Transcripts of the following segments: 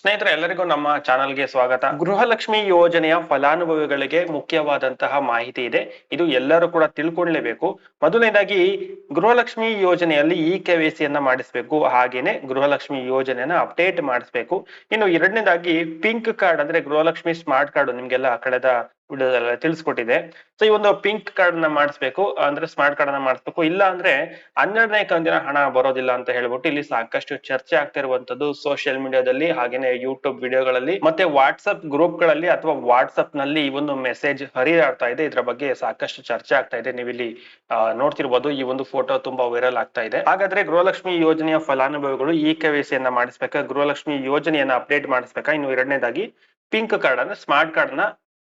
ಸ್ನೇಹಿತರೆ, ಎಲ್ಲರಿಗೂ ನಮ್ಮ ಚಾನಲ್ಗೆ ಸ್ವಾಗತ. ಗೃಹಲಕ್ಷ್ಮಿ ಯೋಜನೆಯ ಫಲಾನುಭವಿಗಳಿಗೆ ಮುಖ್ಯವಾದಂತಹ ಮಾಹಿತಿ ಇದೆ. ಇದು ಎಲ್ಲರೂ ಕೂಡ ತಿಳ್ಕೊಳ್ಳೇಬೇಕು ಮೊದಲನೇದಾಗಿ, ಗೃಹಲಕ್ಷ್ಮಿ ಯೋಜನೆಯಲ್ಲಿ ಇ ಕೆವೈಸಿಯನ್ನ ಮಾಡಿಸ್ಬೇಕು. ಹಾಗೇನೆ ಗೃಹಲಕ್ಷ್ಮಿ ಯೋಜನೆಯನ್ನ ಅಪ್ಡೇಟ್ ಮಾಡಿಸ್ಬೇಕು. ಇನ್ನು ಎರಡನೇದಾಗಿ, ಪಿಂಕ್ ಕಾರ್ಡ್ ಅಂದ್ರೆ ಗೃಹಲಕ್ಷ್ಮಿ ಸ್ಮಾರ್ಟ್ ಕಾರ್ಡ್ ನಿಮ್ಗೆಲ್ಲ ಕಳೆದ ತಿಳಿಸ್ಕೊಟ್ಟಿದೆ. ಸೊ ಈ ಒಂದು ಪಿಂಕ್ ಕಾರ್ಡ್ನ ಮಾಡಿಸ್ಬೇಕು, ಅಂದ್ರೆ ಸ್ಮಾರ್ಟ್ ಕಾರ್ಡ್ನ ಮಾಡಿಸ್ಬೇಕು. ಇಲ್ಲ ಅಂದ್ರೆ ಹನ್ನೆರಡನೇ ಕಂದಿನ ಹಣ ಬರೋದಿಲ್ಲ ಅಂತ ಹೇಳ್ಬಿಟ್ಟು ಇಲ್ಲಿ ಸಾಕಷ್ಟು ಚರ್ಚೆ ಆಗ್ತಾ ಇರುವಂತದ್ದು ಸೋಷಿಯಲ್ ಮೀಡಿಯಾದಲ್ಲಿ ಹಾಗೇನೆ ಯೂಟ್ಯೂಬ್ ವಿಡಿಯೋಗಳಲ್ಲಿ ಮತ್ತೆ ವಾಟ್ಸ್ಆಪ್ ಗ್ರೂಪ್ಗಳಲ್ಲಿ ಅಥವಾ ವಾಟ್ಸ್ಆಪ್ನಲ್ಲಿ ಈ ಒಂದು ಮೆಸೇಜ್ ಹರಿದಾಡ್ತಾ ಇದೆ. ಇದ್ರ ಬಗ್ಗೆ ಸಾಕಷ್ಟು ಚರ್ಚೆ ಆಗ್ತಾ ಇದೆ. ನೀವು ಇಲ್ಲಿ ನೋಡ್ತಿರ್ಬೋದು. ಈ ಒಂದು ಫೋಟೋ ತುಂಬಾ ವೈರಲ್ ಆಗ್ತಾ ಇದೆ. ಹಾಗಾದ್ರೆ ಗೃಹಲಕ್ಷ್ಮಿ ಯೋಜನೆಯ ಫಲಾನುಭವಿಗಳು ಈ ಕೆವೈಸಿಯನ್ನ ಮಾಡಿಸ್ಬೇಕಾ? ಗೃಹಲಕ್ಷ್ಮಿ ಯೋಜನೆಯನ್ನ ಅಪ್ಡೇಟ್ ಮಾಡಿಸ್ಬೇಕಾ? ಇನ್ನು ಎರಡನೇದಾಗಿ ಪಿಂಕ್ ಕಾರ್ಡ್ ಅಂದ್ರೆ ಸ್ಮಾರ್ಟ್ ಕಾರ್ಡ್ನ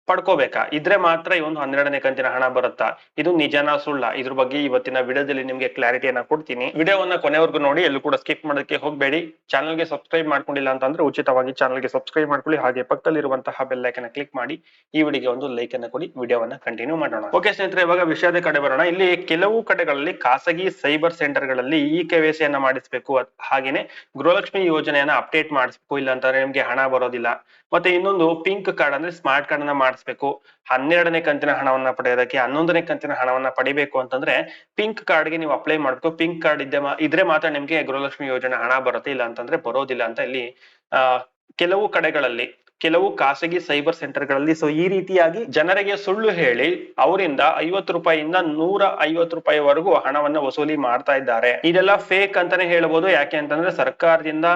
ಪಡ್ಕೋಬೇಕಾ? ಇದ್ರೆ ಮಾತ್ರ ಈ ಒಂದು ಹನ್ನೆರಡನೇ ಕಂತಿನ ಹಣ ಬರುತ್ತಾ? ಇದು ನಿಜನಾ ಸುಳ್ಳ? ಇದ್ರ ಬಗ್ಗೆ ಇವತ್ತಿನ ವಿಡಿಯೋದಲ್ಲಿ ನಿಮ್ಗೆ ಕ್ಲಾರಿಟಿಯನ್ನ ಕೊಡ್ತೀನಿ. ವಿಡಿಯೋವನ್ನ ಕೊನೆವರೆಗೂ ನೋಡಿ, ಎಲ್ಲೂ ಕೂಡ ಸ್ಕಿಪ್ ಮಾಡೋದಕ್ಕೆ ಹೋಗಬೇಡಿ. ಚಾನಲ್ಗೆ ಸಬ್ಸ್ಕ್ರೈಬ್ ಮಾಡ್ಕೊಂಡಿಲ್ಲ ಅಂತಂದ್ರೆ ಉಚಿತವಾಗಿ ಚಾನಲ್ಗೆ ಸಬ್ಸ್ಕ್ರೈಬ್ ಮಾಡ್ಕೊಳ್ಳಿ. ಹಾಗೆ ಪಕ್ಕದಲ್ಲಿರುವಂತಹ ಬೆಲ್ ಐಕನ್ ಕ್ಲಿಕ್ ಮಾಡಿ, ಈ ವಿಡಿಯೋಗೆ ಒಂದು ಲೈಕ್ ಅನ್ನ ಕೊಡಿ. ವಿಡಿಯೋವನ್ನ ಕಂಟಿನ್ಯೂ ಮಾಡೋಣ. ಓಕೆ ಸ್ನೇಹಿತರೆ, ಇವಾಗ ವಿಷಯದ ಕಡೆ ಬರೋಣ. ಇಲ್ಲಿ ಕೆಲವು ಕಡೆಗಳಲ್ಲಿ ಖಾಸಗಿ ಸೈಬರ್ ಸೆಂಟರ್ಗಳಲ್ಲಿ ಈ ಕೆವೈಸಿಯನ್ನ ಮಾಡಿಸ್ಬೇಕು. ಮಾಡಿಸಬೇಕು ಹಾಗೇನೆ ಗೃಹಲಕ್ಷ್ಮಿ ಯೋಜನೆಯನ್ನ ಅಪ್ಡೇಟ್ ಮಾಡಿಸಬೇಕು. ಇಲ್ಲ ಅಂತಂದ್ರೆ ನಿಮ್ಗೆ ಹಣ ಬರೋದಿಲ್ಲ. ಮತ್ತೆ ಇನ್ನೊಂದು ಪಿಂಕ್ ಕಾರ್ಡ್ ಅಂದ್ರೆ ಸ್ಮಾರ್ಟ್ ಕಾರ್ಡ್ ಅನ್ನ ಮಾಡಿಸ್ಬೇಕು. ಹನ್ನೆರಡನೇ ಕಂತಿನ ಹಣವನ್ನ ಪಡೆಯೋದಕ್ಕೆ ಹನ್ನೊಂದನೇ ಕಂತಿನ ಹಣವನ್ನ ಪಡಿಬೇಕು ಅಂತಂದ್ರೆ ಪಿಂಕ್ ಕಾರ್ಡ್ಗೆ ನೀವು ಅಪ್ಲೈ ಮಾಡ್ಬೇಕು. ಪಿಂಕ್ ಕಾರ್ಡ್ ಇದ್ದೆ ಇದ್ರೆ ಮಾತ್ರ ನಿಮ್ಗೆ ಗೃಹಲಕ್ಷ್ಮಿ ಯೋಜನೆ ಹಣ ಬರುತ್ತೆ. ಇಲ್ಲ ಅಂತಂದ್ರೆ ಬರೋದಿಲ್ಲ ಅಂತ ಇಲ್ಲಿ ಕೆಲವು ಕಡೆಗಳಲ್ಲಿ, ಕೆಲವು ಖಾಸಗಿ ಸೈಬರ್ ಸೆಂಟರ್ಗಳಲ್ಲಿ ಸೊ ಈ ರೀತಿಯಾಗಿ ಜನರಿಗೆ ಸುಳ್ಳು ಹೇಳಿ ಅವರಿಂದ ಐವತ್ತು ರೂಪಾಯಿಯಿಂದ ನೂರ ಐವತ್ತು ರೂಪಾಯಿವರೆಗೂ ಹಣವನ್ನ ವಸೂಲಿ ಮಾಡ್ತಾ ಇದ್ದಾರೆ. ಇದೆಲ್ಲ ಫೇಕ್ ಅಂತಾನೆ ಹೇಳ್ಬೋದು. ಯಾಕೆ ಅಂತಂದ್ರೆ ಸರ್ಕಾರದಿಂದ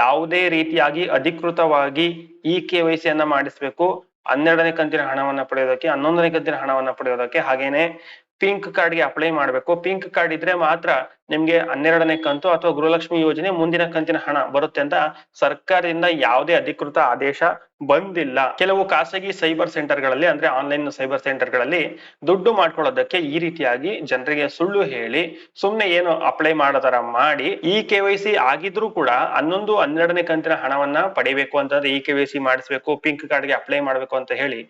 ಯಾವುದೇ ರೀತಿಯಾಗಿ ಅಧಿಕೃತವಾಗಿ ಇ ಕೆ ವೈ ಮಾಡಿಸ್ಬೇಕು. ಹನ್ನೆರಡನೇ ಕಂತಿನ ಹಣವನ್ನ ಪಡೆಯೋದಕ್ಕೆ ಹನ್ನೊಂದನೇ ಕಂತಿನ ಹಣವನ್ನ ಪಡೆಯೋದಕ್ಕೆ ಹಾಗೇನೆ ಪಿಂಕ್ ಕಾರ್ಡ್ಗೆ ಅಪ್ಲೈ ಮಾಡಬೇಕು. ಪಿಂಕ್ ಕಾರ್ಡ್ ಇದ್ರೆ ಮಾತ್ರ ನಿಮ್ಗೆ ಹನ್ನೆರಡನೇ ಕಂತು ಅಥವಾ ಗೃಹಲಕ್ಷ್ಮಿ ಯೋಜನೆ ಮುಂದಿನ ಕಂತಿನ ಹಣ ಬರುತ್ತೆ ಅಂತ ಸರ್ಕಾರದಿಂದ ಯಾವುದೇ ಅಧಿಕೃತ ಆದೇಶ ಬಂದಿಲ್ಲ. ಕೆಲವು ಖಾಸಗಿ ಸೈಬರ್ ಸೆಂಟರ್ಗಳಲ್ಲಿ ಅಂದ್ರೆ ಆನ್ಲೈನ್ ಸೈಬರ್ ಸೆಂಟರ್ಗಳಲ್ಲಿ ದುಡ್ಡು ಮಾಡ್ಕೊಳ್ಳೋದಕ್ಕೆ ಈ ರೀತಿಯಾಗಿ ಜನರಿಗೆ ಸುಳ್ಳು ಹೇಳಿ, ಸುಮ್ನೆ ಏನು ಅಪ್ಲೈ ಮಾಡೋದರ ಮಾಡಿ, ಈ ಕೆ ವೈ ಸಿ ಆಗಿದ್ರೂ ಕೂಡ ಹನ್ನೊಂದು, ಹನ್ನೆರಡನೇ ಕಂತಿನ ಹಣವನ್ನ ಪಡಿಬೇಕು ಅಂತಂದ್ರೆ ಈ ಕೆ ವೈ ಸಿ ಮಾಡಿಸ್ಬೇಕು, ಪಿಂಕ್ ಕಾರ್ಡ್ಗೆ ಅಪ್ಲೈ ಮಾಡ್ಬೇಕು ಅಂತ ಹೇಳಿ,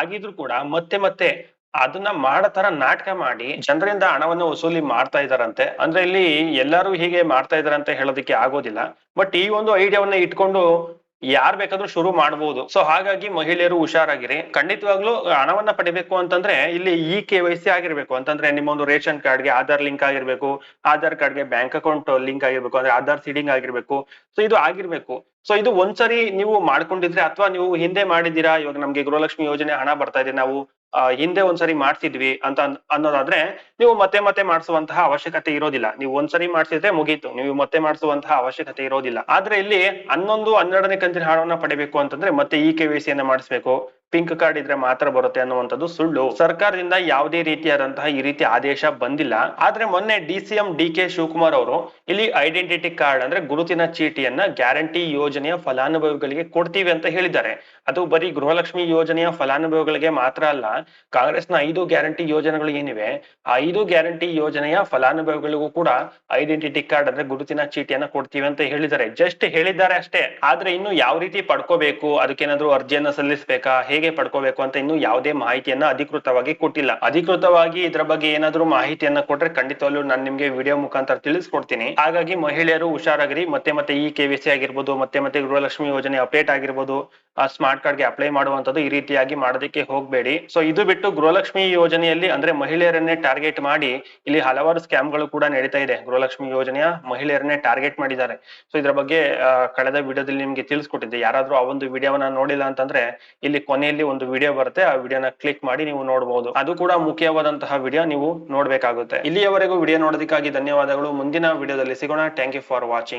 ಆಗಿದ್ರು ಕೂಡ ಮತ್ತೆ ಮತ್ತೆ ಅದನ್ನ ಮಾಡತರ ನಾಟಕ ಮಾಡಿ ಜನರಿಂದ ಹಣವನ್ನು ವಸೂಲಿ ಮಾಡ್ತಾ ಇದಾರಂತೆ ಅಂದ್ರೆ ಇಲ್ಲಿ ಎಲ್ಲರೂ ಹೀಗೆ ಮಾಡ್ತಾ ಇದ್ದಾರೆ ಅಂತ ಹೇಳೋದಕ್ಕೆ ಆಗೋದಿಲ್ಲ. ಬಟ್ ಈ ಒಂದು ಐಡಿಯಾವನ್ನ ಇಟ್ಕೊಂಡು ಯಾರ್ ಬೇಕಾದ್ರೂ ಶುರು ಮಾಡಬಹುದು ಸೊ ಹಾಗಾಗಿ ಮಹಿಳೆಯರು ಹುಷಾರಾಗಿರಿ. ಖಂಡಿತವಾಗ್ಲೂ ಹಣವನ್ನ ಪಡಿಬೇಕು ಅಂತಂದ್ರೆ ಇಲ್ಲಿ ಇ ಕೆ ವೈ ಆಗಿರ್ಬೇಕು. ಅಂತಂದ್ರೆ ನಿಮ್ಮ ಒಂದು ರೇಷನ್ ಕಾರ್ಡ್ಗೆ ಆಧಾರ್ ಲಿಂಕ್ ಆಗಿರ್ಬೇಕು. ಆಧಾರ್ ಕಾರ್ಡ್ಗೆ ಬ್ಯಾಂಕ್ ಅಕೌಂಟ್ ಲಿಂಕ್ ಆಗಿರ್ಬೇಕು. ಅಂದ್ರೆ ಆಧಾರ್ ಸೀಡಿಂಗ್ ಆಗಿರ್ಬೇಕು. ಸೊ ಇದು ಆಗಿರ್ಬೇಕು. ಸೊ ಇದು ಒಂದ್ಸರಿ ನೀವು ಮಾಡ್ಕೊಂಡಿದ್ರೆ ಅಥವಾ ನೀವು ಹಿಂದೆ ಮಾಡಿದ್ದೀರಾ, ಇವಾಗ ನಮ್ಗೆ ಗೃಹಲಕ್ಷ್ಮಿ ಯೋಜನೆ ಹಣ ಬರ್ತಾ ಇದೆ, ನಾವು ಹಿಂದೆ ಒಂದ್ಸರಿ ಮಾಡ್ತಿದ್ವಿ ಅಂತ ಅನ್- ಅನ್ನೋದಾದ್ರೆ ನೀವು ಮತ್ತೆ ಮತ್ತೆ ಮಾಡಿಸುವಂತಹ ಅವಶ್ಯಕತೆ ಇರೋದಿಲ್ಲ. ನೀವು ಒಂದ್ಸರಿ ಮಾಡಿಸಿದ್ರೆ ಮುಗೀತು. ನೀವು ಮತ್ತೆ ಮಾಡಿಸುವಂತಹ ಅವಶ್ಯಕತೆ ಇರೋದಿಲ್ಲ. ಆದ್ರೆ ಇಲ್ಲಿ ಹನ್ನೊಂದು ಹನ್ನೆರಡನೇ ಕಂತಿನ ಹಣವನ್ನ ಪಡಿಬೇಕು ಅಂತಂದ್ರೆ ಮತ್ತೆ ಈ ಕೆ ವೈ ಸಿಯನ್ನ ಮಾಡಿಸ್ಬೇಕು. ಪಿಂಕ್ ಕಾರ್ಡ್ ಇದ್ರೆ ಮಾತ್ರ ಬರುತ್ತೆ ಅನ್ನುವಂಥದ್ದು ಸುಳ್ಳು. ಸರ್ಕಾರದಿಂದ ಯಾವುದೇ ರೀತಿಯಾದಂತಹ ಈ ರೀತಿ ಆದೇಶ ಬಂದಿಲ್ಲ. ಆದ್ರೆ ಮೊನ್ನೆ D C M D K Shivakumar ಅವರು ಇಲ್ಲಿ ಐಡೆಂಟಿಟಿ ಕಾರ್ಡ್ ಅಂದ್ರೆ ಗುರುತಿನ ಚೀಟಿಯನ್ನ ಗ್ಯಾರಂಟಿ ಯೋಜನೆಯ ಫಲಾನುಭವಿಗಳಿಗೆ ಕೊಡ್ತೀವಿ ಅಂತ ಹೇಳಿದ್ದಾರೆ. ಅದು ಬರೀ ಗೃಹಲಕ್ಷ್ಮಿ ಯೋಜನೆಯ ಫಲಾನುಭವಿಗಳಿಗೆ ಮಾತ್ರ ಅಲ್ಲ, ಕಾಂಗ್ರೆಸ್ನ ಐದು ಗ್ಯಾರಂಟಿ ಯೋಜನೆಗಳು ಏನಿವೆ, ಆ ಐದು ಗ್ಯಾರಂಟಿ ಯೋಜನೆಯ ಫಲಾನುಭವಿಗಳಿಗೂ ಕೂಡ ಐಡೆಂಟಿಟಿ ಕಾರ್ಡ್ ಅಂದ್ರೆ ಗುರುತಿನ ಚೀಟಿಯನ್ನ ಕೊಡ್ತೀವಿ ಅಂತ ಹೇಳಿದ್ದಾರೆ. ಜಸ್ಟ್ ಹೇಳಿದ್ದಾರೆ ಅಷ್ಟೇ. ಆದ್ರೆ ಇನ್ನು ಯಾವ ರೀತಿ ಪಡ್ಕೋಬೇಕು, ಅದಕ್ಕೇನಾದ್ರೂ ಅರ್ಜಿಯನ್ನ ಸಲ್ಲಿಸಬೇಕಾ ಹೇಗೆ ಪಡ್ಕೋಬೇಕು ಅಂತ ಇನ್ನು ಯಾವುದೇ ಮಾಹಿತಿಯನ್ನ ಅಧಿಕೃತವಾಗಿ ಕೊಟ್ಟಿಲ್ಲ. ಅಧಿಕೃತವಾಗಿ ಇದ್ರ ಬಗ್ಗೆ ಏನಾದ್ರೂ ಮಾಹಿತಿಯನ್ನ ಕೊಟ್ರೆ ಖಂಡಿತವಾಗ್ಲೂ ನಾನು ನಿಮ್ಗೆ ವಿಡಿಯೋ ಮುಖಾಂತರ ತಿಳಿಸ್ಕೊಡ್ತೀನಿ. ಹಾಗಾಗಿ ಮಹಿಳೆಯರು ಹುಷಾರಾಗಿರಿ, ಮತ್ತೆ ಮತ್ತೆ ಈ ಕೆ ಸಿ ಆಗಿರ್ಬೋದು, ಮತ್ತೆ ಮತ್ತೆ ಗೃಹಲಕ್ಷ್ಮಿ ಯೋಜನೆ ಅಪ್ಡೇಟ್ ಆಗಿರ್ಬೋದು, ಆ ಸ್ಮಾರ್ಟ್ ಕಾರ್ಡ್ಗೆ ಅಪ್ಲೈ ಮಾಡುವಂತದ್ದು ಈ ರೀತಿಯಾಗಿ ಮಾಡೋದಕ್ಕೆ ಹೋಗಬೇಡಿ. ಸೊ ಇದು ಬಿಟ್ಟು ಗೃಹಲಕ್ಷ್ಮಿ ಯೋಜನೆಯಲ್ಲಿ ಅಂದ್ರೆ ಮಹಿಳೆಯರನ್ನೇ ಟಾರ್ಗೆಟ್ ಮಾಡಿ ಇಲ್ಲಿ ಹಲವಾರು ಸ್ಕ್ಯಾಮ್ಗಳು ಕೂಡ ನಡೀತಾ ಇದೆ. ಗೃಹಲಕ್ಷ್ಮಿ ಯೋಜನೆಯ ಮಹಿಳೆಯರನ್ನೇ ಟಾರ್ಗೆಟ್ ಮಾಡಿದ್ದಾರೆ. ಸೊ ಇದ್ರ ಬಗ್ಗೆ ಕಳೆದ ವಿಡಿಯೋದಲ್ಲಿ ನಿಮ್ಗೆ ತಿಳಿಸ್ಕೊಟ್ಟಿದ್ದೆ. ಯಾರಾದ್ರೂ ಆ ಒಂದು ವಿಡಿಯೋವನ್ನ ನೋಡಿಲ್ಲ ಅಂತಂದ್ರೆ ಇಲ್ಲಿ ಕೊನೆಯಲ್ಲಿ ಒಂದು ವಿಡಿಯೋ ಬರುತ್ತೆ, ಆ ವಿಡಿಯೋನ ಕ್ಲಿಕ್ ಮಾಡಿ ನೀವು ನೋಡಬಹುದು ಅದು ಕೂಡ ಮುಖ್ಯವಾದಂತಹ ವಿಡಿಯೋ ನೀವು ನೋಡಬೇಕಾಗುತ್ತೆ. ಇಲ್ಲಿಯವರೆಗೂ ವಿಡಿಯೋ ನೋಡೋದಕ್ಕಾಗಿ ಧನ್ಯವಾದಗಳು. ಮುಂದಿನ ವಿಡಿಯೋದಲ್ಲಿ ಸಿಗೋಣ. Thank you for watching